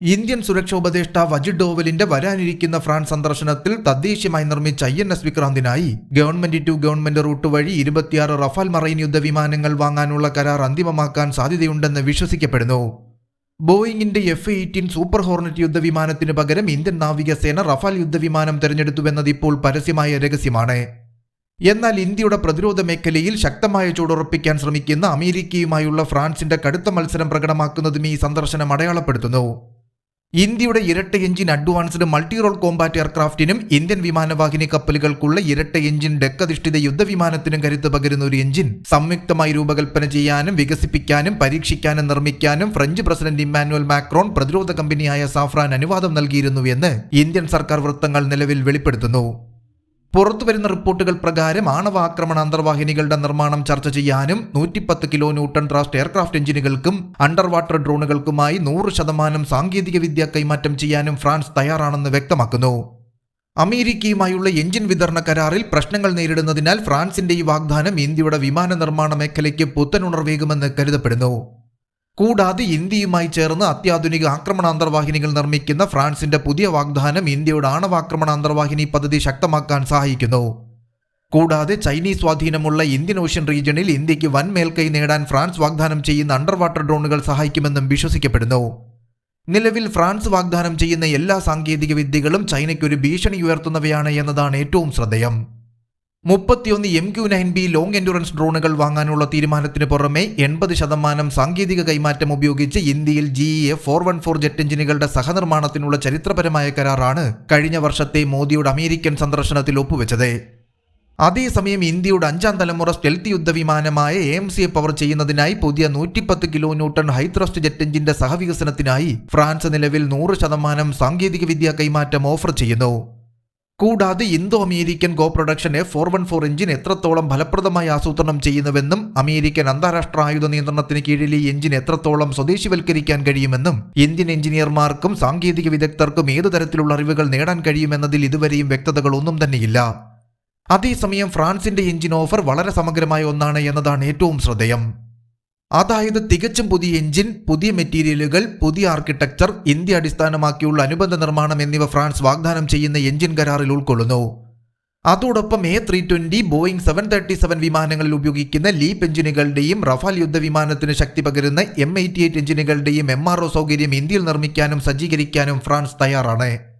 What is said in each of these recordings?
Indian സുരക്ഷാ ഉപദേഷ്ടാവ് അജിത് ഡോവലിന്റെ വരാനിരിക്കുന്ന ഫ്രാൻസ് സന്ദർശനത്തിൽ തദ്ദേശീയമായി നിർമ്മിച്ച ഐ എൻ എസ് വിക്രാന്തിനായി ഗവൺമെന്റ് ടു ഗവൺമെന്റ് റൂട്ട് വഴി ഇരുപത്തിയാറ് റഫാൽ മറൈൻ യുദ്ധവിമാനങ്ങൾ വാങ്ങാനുള്ള കരാർ അന്തിമമാക്കാൻ സാധ്യതയുണ്ടെന്ന് വിശ്വസിക്കപ്പെടുന്നു. ബോയിങ്ങിന്റെ എഫ് എയ്റ്റീൻ സൂപ്പർ ഹോർണറ്റ് യുദ്ധവിമാനത്തിന് പകരം ഇന്ത്യൻ നാവികസേന റഫാൽ യുദ്ധവിമാനം തെരഞ്ഞെടുത്തുവെന്നത് ഇപ്പോൾ പരസ്യമായ രഹസ്യമാണ്. എന്നാൽ ഇന്ത്യയുടെ പ്രതിരോധ മേഖലയിൽ ശക്തമായ ചൂടുറപ്പിക്കാൻ ശ്രമിക്കുന്ന അമേരിക്കയുമായുള്ള ഫ്രാൻസിന്റെ കടുത്ത മത്സരം പ്രകടമാക്കുന്നതും ഈ സന്ദർശനം അടയാളപ്പെടുത്തുന്നു. ഇന്ത്യയുടെ ഇരട്ട engine advanced multi role combat എയർക്രാഫ്റ്റിനും Indian വിമാനവാഹിനി കപ്പലുകൾക്കുള്ള ഇരട്ട എഞ്ചിൻ ഡെക്കധിഷ്ഠിത യുദ്ധവിമാനത്തിനും കരുത്ത് പകരുന്ന ഒരു എഞ്ചിൻ. സംയുക്തമായി രൂപകൽപ്പന ചെയ്യാനും വികസിപ്പിക്കാനും പരീക്ഷിക്കാനും നിർമ്മിക്കാനും ഫ്രഞ്ച് പ്രസിഡന്റ് ഇമ്മാനുവൽ മാക്രോൺ പ്രതിരോധ കമ്പനിയായ സാഫ്രാൻ അനുവാദം നൽകിയിരുന്നു എന്ന് ഇന്ത്യൻ സർക്കാർ വൃത്തങ്ങൾ നിലവിൽ വെളിപ്പെടുത്തുന്നു. പുറത്തുവരുന്ന റിപ്പോർട്ടുകൾ പ്രകാരം ആണവാക്രമണ അന്തർവാഹിനികളുടെ നിർമ്മാണം ചർച്ച ചെയ്യാനും നൂറ്റിപ്പത്ത് കിലോ ന്യൂട്ടൺ ട്രാസ്റ്റ് എയർക്രാഫ്റ്റ് എഞ്ചിനുകൾക്കും അണ്ടർ വാട്ടർ ഡ്രോണുകൾക്കുമായി നൂറ് ശതമാനം സാങ്കേതിക വിദ്യ കൈമാറ്റം ചെയ്യാനും ഫ്രാൻസ് തയ്യാറാണെന്ന് വ്യക്തമാക്കുന്നു. അമേരിക്കയുമായുള്ള എഞ്ചിൻ വിതരണ കരാറിൽ പ്രശ്നങ്ങൾ നേരിടുന്നതിനാൽ ഫ്രാൻസിന്റെ ഈ വാഗ്ദാനം ഇന്ത്യയുടെ വിമാന നിർമ്മാണ മേഖലയ്ക്ക് പുത്തനുണർവേകുമെന്ന് കരുതപ്പെടുന്നു. കൂടാതെ ഇന്ത്യയുമായി ചേർന്ന് അത്യാധുനിക ആക്രമണ അന്തർവാഹിനികൾ നിർമ്മിക്കുന്ന ഫ്രാൻസിന്റെ പുതിയ വാഗ്ദാനം ഇന്ത്യയുടെ ആണവാക്രമണ അന്തർവാഹിനി പദ്ധതി ശക്തമാക്കാൻ സഹായിക്കുന്നു. കൂടാതെ ചൈനീസ് സ്വാധീനമുള്ള ഇന്ത്യൻ ഓഷ്യൻ റീജിയണിൽ ഇന്ത്യയ്ക്ക് വൻ മേൽക്കൈ നേടാൻ ഫ്രാൻസ് വാഗ്ദാനം ചെയ്യുന്ന അണ്ടർ വാട്ടർ ഡ്രോണുകൾ സഹായിക്കുമെന്നും വിശ്വസിക്കപ്പെടുന്നു. നിലവിൽ ഫ്രാൻസ് വാഗ്ദാനം ചെയ്യുന്ന എല്ലാ സാങ്കേതിക വിദ്യകളും ചൈനയ്ക്കൊരു ഭീഷണി ഉയർത്തുന്നവയാണ് എന്നതാണ് ഏറ്റവും ശ്രദ്ധേയം. മുപ്പത്തിയൊന്ന് M Q nine B long endurance ഡ്രോണുകൾ വാങ്ങാനുള്ള തീരുമാനത്തിന് പുറമെ എൺപത് ശതമാനം സാങ്കേതിക കൈമാറ്റം ഉപയോഗിച്ച് ഇന്ത്യയിൽ G E four one four jet എഞ്ചിനുകളുടെ സഹനിർമ്മാണത്തിനുള്ള ചരിത്രപരമായ കരാറാണ് കഴിഞ്ഞ വർഷത്തെ മോദിയുടെ അമേരിക്കൻ സന്ദർശനത്തിൽ ഒപ്പുവെച്ചത്. അതേസമയം ഇന്ത്യയുടെ അഞ്ചാം തലമുറ സ്റ്റെൽത്ത് യുദ്ധവിമാനമായ എ എം സിയെ പവർ ചെയ്യുന്നതിനായി പുതിയ നൂറ്റിപ്പത്ത് കിലോ ന്യൂട്ടൺ ഹൈത്രസ്റ്റ് ജെറ്റ് എഞ്ചിന്റെ സഹവികസനത്തിനായി ഫ്രാൻസ് നിലവിൽ നൂറ് ശതമാനം സാങ്കേതിക വിദ്യ കൈമാറ്റം ഓഫർ ചെയ്യുന്നു. കൂടാതെ ഇന്തോ അമേരിക്കൻ ഗോ പ്രൊഡക്ഷനെ ഫോർ വൺ ഫോർ എഞ്ചിൻ എത്രത്തോളം ഫലപ്രദമായി ആസൂത്രണം ചെയ്യുന്നുവെന്നും അമേരിക്കൻ അന്താരാഷ്ട്ര ആയുധ നിയന്ത്രണത്തിന് കീഴിൽ ഈ എഞ്ചിൻ എത്രത്തോളം സ്വദേശിവൽക്കരിക്കാൻ കഴിയുമെന്നും ഇന്ത്യൻ എഞ്ചിനീയർമാർക്കും സാങ്കേതിക വിദഗ്ധർക്കും ഏതു തരത്തിലുള്ള അറിവുകൾ നേടാൻ കഴിയുമെന്നതിൽ ഇതുവരെയും വ്യക്തതകളൊന്നും തന്നെയില്ല. അതേസമയം ഫ്രാൻസിന്റെ എഞ്ചിൻ ഓഫർ വളരെ സമഗ്രമായ ഒന്നാണ് എന്നതാണ് ഏറ്റവും ശ്രദ്ധേയം. അതായത് തികച്ചും പുതിയ എഞ്ചിൻ പുതിയ മെറ്റീരിയലുകൾ പുതിയ ആർക്കിടെക്ചർ ഇന്ത്യ അടിസ്ഥാനമാക്കിയുള്ള അനുബന്ധ നിർമ്മാണം എന്നിവ ഫ്രാൻസ് വാഗ്ദാനം ചെയ്യുന്ന എഞ്ചിൻ കരാറിൽ ഉൾക്കൊള്ളുന്നു. അതോടൊപ്പം A three twenty Boeing seven thirty seven വിമാനങ്ങളിൽ ഉപയോഗിക്കുന്ന ലീപ് എഞ്ചിനുകളുടെയും റഫാൽ യുദ്ധവിമാനത്തിന് ശക്തി പകരുന്ന എം എയ്റ്റി എയ്റ്റ് എഞ്ചിനുകളുടെയും എം ആർ ഒ സൗകര്യം ഇന്ത്യയിൽ നിർമ്മിക്കാനും സജ്ജീകരിക്കാനും ഫ്രാൻസ് തയ്യാറാണ്.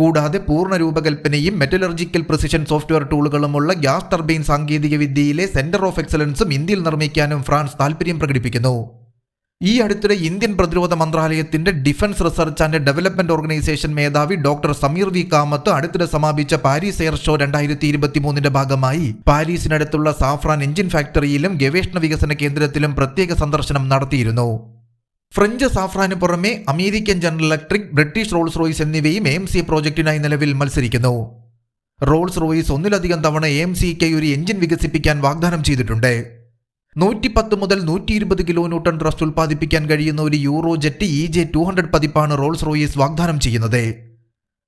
കൂടാതെ പൂർണ രൂപകൽപ്പനയും മെറ്റലർജിക്കൽ പ്രിസിഷൻ സോഫ്റ്റ്വെയർ ടൂളുകളുമുള്ള ഗ്യാസ് ടർബൈൻ സാങ്കേതിക വിദ്യയിലെ സെന്റർ ഓഫ് എക്സലൻസും ഇന്ത്യയിൽ നിർമ്മിക്കാനും ഫ്രാൻസ് താൽപര്യം പ്രകടിപ്പിക്കുന്നു. ഈ അടുത്തിടെ ഇന്ത്യൻ പ്രതിരോധ മന്ത്രാലയത്തിന്റെ defence research and development organisation മേധാവി ഡോക്ടർ സമീർ വി കാമത്ത് അടുത്തിടെ സമാപിച്ച പാരീസ് എയർ ഷോ രണ്ടായിരത്തി ഇരുപത്തിമൂന്നിന്റെ ഭാഗമായി. പാരീസിനടുത്തുള്ള സാഫ്രാൻ എഞ്ചിൻ ഫാക്ടറിയിലും ഗവേഷണ വികസന കേന്ദ്രത്തിലും പ്രത്യേക സന്ദർശനം നടത്തിയിരുന്നു. ഫ്രഞ്ച് സാഫ്രാന് പുറമെ American General Electric British Rolls Royce എന്നിവയും എം സി പ്രോജക്റ്റിനായി നിലവിൽ മത്സരിക്കുന്നു. റോൾസ് റോയ്സ് ഒന്നിലധികം തവണ എം സിക്ക് ഒരു എഞ്ചിൻ വികസിപ്പിക്കാൻ വാഗ്ദാനം ചെയ്തിട്ടുണ്ട്. നൂറ്റിപ്പത്ത് മുതൽ നൂറ്റി ഇരുപത് കിലോ ന്യൂട്ടൺ ട്രസ്റ്റ് ഉൽപ്പാദിപ്പിക്കാൻ കഴിയുന്ന ഒരു Eurojet E J two hundred പതിപ്പാണ് റോൾസ് റോയ്സ് വാഗ്ദാനം ചെയ്യുന്നത്.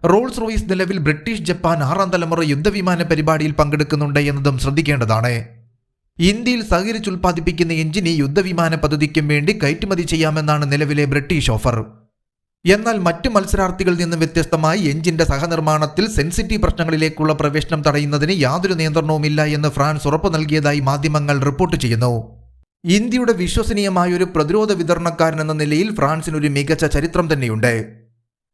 റോൾസ് റോയ്സ് നിലവിൽ ബ്രിട്ടീഷ് ജപ്പാൻ ആറാം തലമുറ യുദ്ധവിമാന പരിപാടിയിൽ പങ്കെടുക്കുന്നുണ്ട് എന്നതും ശ്രദ്ധിക്കേണ്ടതാണ്. ഇന്ത്യയിൽ സഹകരിച്ച് ഉൽപ്പാദിപ്പിക്കുന്ന എഞ്ചിനി യുദ്ധവിമാന പദ്ധതിക്കും വേണ്ടി കയറ്റുമതി ചെയ്യാമെന്നാണ് നിലവിലെ ബ്രിട്ടീഷ് ഓഫർ. എന്നാൽ മറ്റ് മത്സരാർത്ഥികളിൽ നിന്നും വ്യത്യസ്തമായി എഞ്ചിന്റെ സഹനിർമ്മാണത്തിൽ സെൻസിറ്റീവ് പ്രശ്നങ്ങളിലേക്കുള്ള പ്രവേശനം തടയുന്നതിന് യാതൊരു നിയന്ത്രണവുമില്ല എന്ന് ഫ്രാൻസ് ഉറപ്പു നൽകിയതായി മാധ്യമങ്ങൾ റിപ്പോർട്ട് ചെയ്യുന്നു. ഇന്ത്യയുടെ വിശ്വസനീയമായ ഒരു പ്രതിരോധ വിതരണക്കാരൻ എന്ന നിലയിൽ ഫ്രാൻസിനൊരു മികച്ച ചരിത്രം തന്നെയുണ്ട്.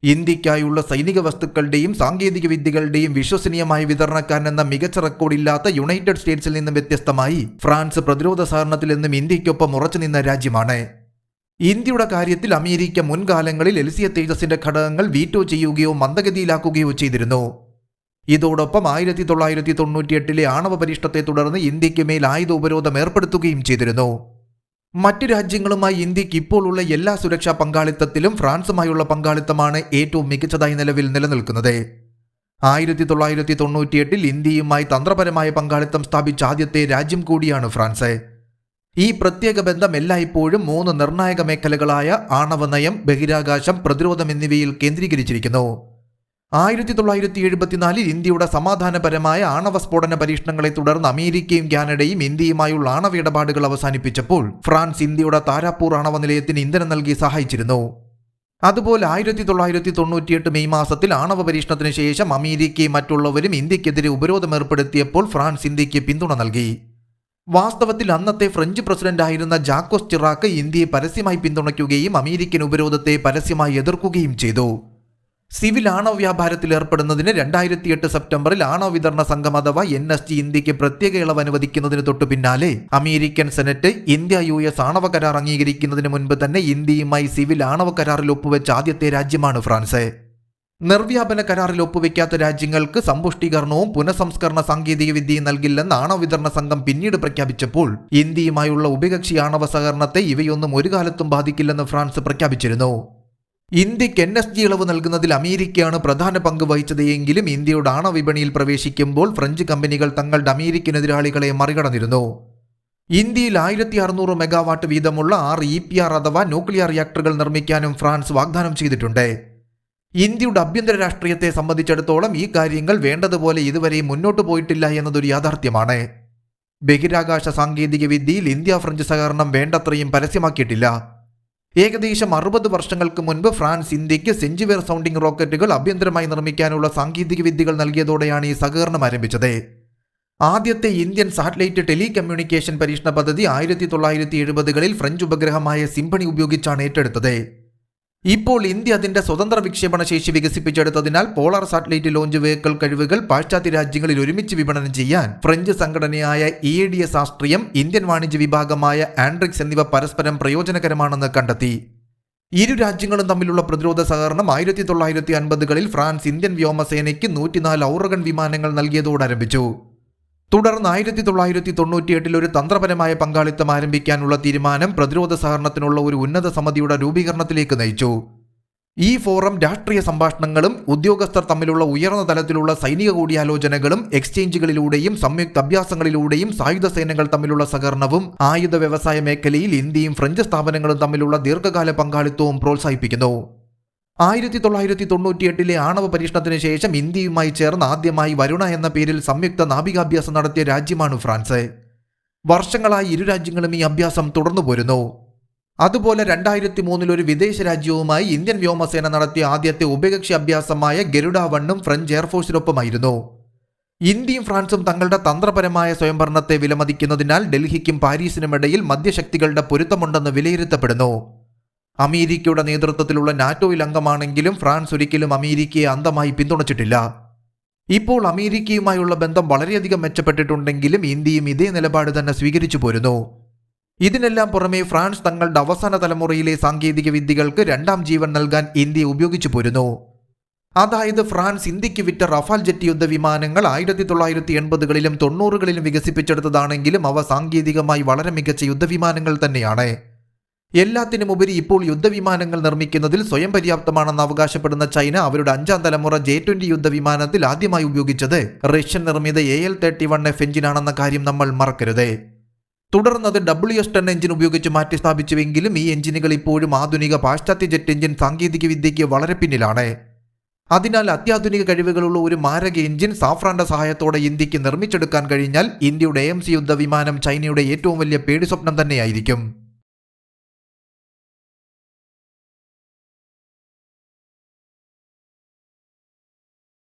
ഇന്ത്യക്കായുള്ള സൈനിക വസ്തുക്കളുടെയും സാങ്കേതിക വിദ്യകളുടെയും വിശ്വസനീയമായ വിതരണക്കാരൻ എന്ന മികച്ച റെക്കോർഡില്ലാത്ത യുണൈറ്റഡ് സ്റ്റേറ്റ്സിൽ നിന്നും വ്യത്യസ്തമായി ഫ്രാൻസ് പ്രതിരോധ സഹകരണത്തിൽ നിന്നും ഇന്ത്യക്കൊപ്പം ഉറച്ചു നിന്ന രാജ്യമാണ്. ഇന്ത്യയുടെ കാര്യത്തിൽ അമേരിക്ക മുൻകാലങ്ങളിൽ എൽസിയ തേജസിന്റെ ഘടകങ്ങൾ വീറ്റോ ചെയ്യുകയോ മന്ദഗതിയിലാക്കുകയോ ചെയ്തിരുന്നു. ഇതോടൊപ്പം ആയിരത്തി തൊള്ളായിരത്തി തൊണ്ണൂറ്റിയെട്ടിലെ ആണവ പരിഷ്ടത്തെ തുടർന്ന് ഇന്ത്യയ്ക്ക് മേൽ ആയുധ ഉപരോധം ഏർപ്പെടുത്തുകയും ചെയ്തിരുന്നു. മറ്റ് രാജ്യങ്ങളുമായി ഇന്ത്യയ്ക്ക് ഇപ്പോൾ ഉള്ള എല്ലാ സുരക്ഷാ പങ്കാളിത്തത്തിലും ഫ്രാൻസുമായുള്ള പങ്കാളിത്തമാണ് ഏറ്റവും മികച്ചതായി നിലവിൽ നിലനിൽക്കുന്നത്. ആയിരത്തി തൊള്ളായിരത്തി തൊണ്ണൂറ്റിയെട്ടിൽ ഇന്ത്യയുമായി തന്ത്രപരമായ പങ്കാളിത്തം സ്ഥാപിച്ച ആദ്യത്തെ രാജ്യം കൂടിയാണ് ഫ്രാൻസ്. ഈ പ്രത്യേക ബന്ധം എല്ലായ്പ്പോഴും മൂന്ന് നിർണായക മേഖലകളായ ആണവനയം ബഹിരാകാശം പ്രതിരോധം എന്നിവയിൽ കേന്ദ്രീകരിച്ചിരിക്കുന്നു. ആയിരത്തി തൊള്ളായിരത്തി എഴുപത്തിനാലിൽ ഇന്ത്യയുടെ സമാധാനപരമായ ആണവ സ്ഫോടന പരീക്ഷണങ്ങളെ തുടർന്ന് അമേരിക്കയും കാനഡയും ഇന്ത്യയുമായുള്ള ആണവ ഇടപാടുകൾ അവസാനിപ്പിച്ചപ്പോൾ ഫ്രാൻസ് ഇന്ത്യയുടെ താരാപ്പൂർ ആണവ നിലയത്തിന് ഇന്ധനം നൽകി സഹായിച്ചിരുന്നു. അതുപോലെ ആയിരത്തി തൊള്ളായിരത്തി തൊണ്ണൂറ്റിയെട്ട് മെയ് മാസത്തിൽ ആണവ പരീക്ഷണത്തിന് ശേഷം അമേരിക്കയും മറ്റുള്ളവരും ഇന്ത്യക്കെതിരെ ഉപരോധം ഏർപ്പെടുത്തിയപ്പോൾ ഫ്രാൻസ് ഇന്ത്യയ്ക്ക് പിന്തുണ നൽകി. വാസ്തവത്തിൽ അന്നത്തെ ഫ്രഞ്ച് പ്രസിഡന്റായിരുന്ന ജാക്കോസ് ചിറാക്ക് ഇന്ത്യയെ പരസ്യമായി പിന്തുണയ്ക്കുകയും അമേരിക്കൻ ഉപരോധത്തെ പരസ്യമായി എതിർക്കുകയും ചെയ്തു. സിവിൽ ആണവ വ്യാപാരത്തിൽ ഏർപ്പെടുന്നതിന് രണ്ടായിരത്തി എട്ട് സെപ്റ്റംബറിൽ ആണവ വിതരണ സംഘം അഥവാ എൻ എസ് ജി ഇന്ത്യയ്ക്ക് പ്രത്യേക ഇളവ് അനുവദിക്കുന്നതിന് തൊട്ടു പിന്നാലെ American senate India U S ആണവ കരാർ അംഗീകരിക്കുന്നതിന് മുൻപ് തന്നെ ഇന്ത്യയുമായി സിവിൽ ആണവ കരാറിൽ ഒപ്പുവെച്ച ആദ്യത്തെ രാജ്യമാണ് ഫ്രാൻസ്. നിർവ്യാപന കരാറിൽ ഒപ്പുവെക്കാത്ത രാജ്യങ്ങൾക്ക് സമ്പുഷ്ടീകരണവും പുനഃസംസ്കരണ സാങ്കേതിക വിദ്യയും നൽകില്ലെന്ന് ആണവ വിതരണ സംഘം പിന്നീട് പ്രഖ്യാപിച്ചപ്പോൾ ഇന്ത്യയുമായുള്ള ഉഭയകക്ഷി ആണവ സഹകരണത്തെ ഇവയൊന്നും ഒരു കാലത്തും ബാധിക്കില്ലെന്ന് ഫ്രാൻസ് പ്രഖ്യാപിച്ചിരുന്നു. ഇന്ത്യയ്ക്ക് എൻ എസ് ജി ഇളവ് നൽകുന്നതിൽ അമേരിക്കയാണ് പ്രധാന പങ്ക് വഹിച്ചത് എങ്കിലും ഇന്ത്യയുടെ ആണവിപണിയിൽ പ്രവേശിക്കുമ്പോൾ ഫ്രഞ്ച് കമ്പനികൾ തങ്ങളുടെ അമേരിക്കൻ എതിരാളികളെ മറികടന്നിരുന്നു. ഇന്ത്യയിൽ ആയിരത്തി അറുന്നൂറ് മെഗാവാട്ട് വീതമുള്ള ആറ് ഇ പി ആർ അഥവാ ന്യൂക്ലിയർ റിയാക്ടറുകൾ നിർമ്മിക്കാനും ഫ്രാൻസ് വാഗ്ദാനം ചെയ്തിട്ടുണ്ട്. ഇന്ത്യയുടെ ആഭ്യന്തര രാഷ്ട്രീയത്തെ സംബന്ധിച്ചിടത്തോളം ഈ കാര്യങ്ങൾ വേണ്ടതുപോലെ ഇതുവരെയും മുന്നോട്ട് പോയിട്ടില്ല എന്നതൊരു യാഥാർത്ഥ്യമാണ്. ബഹിരാകാശ സാങ്കേതിക വിദ്യയിൽ ഇന്ത്യ ഫ്രഞ്ച് സഹകരണം വേണ്ടത്രയും പരസ്യമാക്കിയിട്ടില്ല. ഏകദേശം അറുപത് വർഷങ്ങൾക്ക് മുൻപ് ഫ്രാൻസ് ഇന്ത്യയ്ക്ക് സെഞ്ചുവേർ സൗണ്ടിംഗ് റോക്കറ്റുകൾ ആഭ്യന്തരമായി നിർമ്മിക്കാനുള്ള സാങ്കേതിക വിദ്യകൾ നൽകിയതോടെയാണ് ഈ സഹകരണം ആരംഭിച്ചത്. ആദ്യത്തെ ഇന്ത്യൻ സാറ്റലൈറ്റ് ടെലികമ്മ്യൂണിക്കേഷൻ പരീക്ഷണ പദ്ധതി ആയിരത്തി തൊള്ളായിരത്തി എഴുപതുകളിൽ ഫ്രഞ്ച് ഉപഗ്രഹമായ സിംപണി ഉപയോഗിച്ചാണ് ഏറ്റെടുത്തത്. ഇപ്പോൾ ഇന്ത്യ അതിന്റെ സ്വതന്ത്ര വിക്ഷേപണ ശേഷി വികസിപ്പിച്ചെടുത്തതിനാൽ പോളാർ സാറ്റലൈറ്റ് ലോഞ്ച് വെഹിക്കിൾ കഴിവുകൾ പാശ്ചാത്യ രാജ്യങ്ങളിൽ ഒരുമിച്ച് വിപണനം ചെയ്യാൻ ഫ്രഞ്ച് സംഘടനയായ E D S Astrium Indian വാണിജ്യ വിഭാഗമായ ആൻഡ്രിക്സ് എന്നിവ പരസ്പരം പ്രയോജനകരമാണെന്ന് കണ്ടെത്തി. ഇരു രാജ്യങ്ങളും തമ്മിലുള്ള പ്രതിരോധ സഹകരണം ആയിരത്തി തൊള്ളായിരത്തി അൻപതുകളിൽ ഫ്രാൻസ് ഇന്ത്യൻ വ്യോമസേനയ്ക്ക് നൂറ്റിനാല് ഔറഗൺ വിമാനങ്ങൾ നൽകിയതോടാരംഭിച്ചു തുടർന്ന് ആയിരത്തി തൊള്ളായിരത്തി തൊണ്ണൂറ്റിയെട്ടിൽ ഒരു തന്ത്രപരമായ പങ്കാളിത്തം ആരംഭിക്കാനുള്ള തീരുമാനം പ്രതിരോധ സഹകരണത്തിനുള്ള ഒരു ഉന്നത സമിതിയുടെ രൂപീകരണത്തിലേക്ക് നയിച്ചു. ഈ ഫോറം രാഷ്ട്രീയ സംഭാഷണങ്ങളും ഉദ്യോഗസ്ഥർ തമ്മിലുള്ള ഉയർന്ന തലത്തിലുള്ള സൈനിക കൂടിയാലോചനകളും എക്സ്ചേഞ്ചുകളിലൂടെയും സംയുക്ത അഭ്യാസങ്ങളിലൂടെയും സായുധ സേനകൾ തമ്മിലുള്ള സഹകരണവും ആയുധ വ്യവസായ മേഖലയിൽ ഇന്ത്യയും ഫ്രഞ്ച് സ്ഥാപനങ്ങളും തമ്മിലുള്ള ദീർഘകാല പങ്കാളിത്തവും പ്രോത്സാഹിപ്പിക്കുന്നു. ആയിരത്തി തൊള്ളായിരത്തി തൊണ്ണൂറ്റിയെട്ടിലെ ആണവ പരീക്ഷണത്തിന് ശേഷം ഇന്ത്യയുമായി ചേർന്ന് ആദ്യമായി വരുണ എന്ന പേരിൽ സംയുക്ത നാവികാഭ്യാസം നടത്തിയ രാജ്യമാണ് ഫ്രാൻസ്. വർഷങ്ങളായി ഇരു രാജ്യങ്ങളും ഈ അഭ്യാസം തുടർന്നു പോരുന്നു. അതുപോലെ രണ്ടായിരത്തി മൂന്നിൽ ഒരു വിദേശ രാജ്യവുമായി ഇന്ത്യൻ വ്യോമസേന നടത്തിയ ആദ്യത്തെ ഉഭയകക്ഷി അഭ്യാസമായ ഗരുഡ വണ്ണും ഫ്രഞ്ച് എയർഫോഴ്സിനൊപ്പമായിരുന്നു ഇന്ത്യയും ഫ്രാൻസും തങ്ങളുടെ തന്ത്രപരമായ സ്വയംഭരണത്തെ വിലമതിക്കുന്നതിനാൽ ഡൽഹിക്കും പാരീസിനുമിടയിൽ മധ്യശക്തികളുടെ പൊരുത്തമുണ്ടെന്ന് വിലയിരുത്തപ്പെടുന്നു. അമേരിക്കയുടെ നേതൃത്വത്തിലുള്ള നാറ്റോയിൽ അംഗമാണെങ്കിലും ഫ്രാൻസ് ഒരിക്കലും അമേരിക്കയെ അന്തമായി പിന്തുണച്ചിട്ടില്ല. ഇപ്പോൾ അമേരിക്കയുമായുള്ള ബന്ധം വളരെയധികം മെച്ചപ്പെട്ടിട്ടുണ്ടെങ്കിലും ഇന്ത്യയും ഇതേ നിലപാട് തന്നെ സ്വീകരിച്ചു പോരുന്നു. ഇതിനെല്ലാം പുറമെ ഫ്രാൻസ് തങ്ങളുടെ അവസാന തലമുറയിലെ സാങ്കേതിക വിദ്യകൾക്ക് രണ്ടാം ജീവൻ നൽകാൻ ഇന്ത്യ ഉപയോഗിച്ചു പോരുന്നു. അതായത് ഫ്രാൻസ് ഇന്ത്യയ്ക്ക് വിറ്റ റഫാൽ ജെറ്റ് യുദ്ധ വിമാനങ്ങൾ ആയിരത്തി തൊള്ളായിരത്തി എൺപതുകളിലും തൊണ്ണൂറുകളിലും വികസിപ്പിച്ചെടുത്തതാണെങ്കിലും അവ സാങ്കേതികമായി വളരെ മികച്ച യുദ്ധവിമാനങ്ങൾ തന്നെയാണ്. എല്ലാത്തിനുമുപരി ഇപ്പോൾ യുദ്ധവിമാനങ്ങൾ നിർമ്മിക്കുന്നതിൽ സ്വയം പര്യാപ്തമാണെന്ന് അവകാശപ്പെടുന്ന ചൈന അവരുടെ അഞ്ചാം തലമുറ ജെ ട്വന്റി യുദ്ധവിമാനത്തിൽ ആദ്യമായി ഉപയോഗിച്ചത് റഷ്യൻ നിർമ്മിത A L thirty one F എഞ്ചിനാണെന്ന കാര്യം നമ്മൾ മറക്കരുത്. തുടർന്നത് ഡബ്ല്യു എസ് ടെൻ എഞ്ചിൻ ഉപയോഗിച്ച് മാറ്റി സ്ഥാപിച്ചുവെങ്കിലും ഈ എഞ്ചിനുകൾ ഇപ്പോഴും ആധുനിക പാശ്ചാത്യ ജെറ്റ് എഞ്ചിൻ സാങ്കേതികവിദ്യയ്ക്ക് വളരെ പിന്നിലാണ്. അതിനാൽ അത്യാധുനിക കഴിവുകളുള്ള ഒരു മാരക എഞ്ചിൻ സാഫ്രാന്റെ സഹായത്തോടെ ഇന്ത്യയ്ക്ക് നിർമ്മിച്ചെടുക്കാൻ കഴിഞ്ഞാൽ ഇന്ത്യയുടെ എം സി യുദ്ധവിമാനം ചൈനയുടെ ഏറ്റവും വലിയ പേടി സ്വപ്നം തന്നെയായിരിക്കും.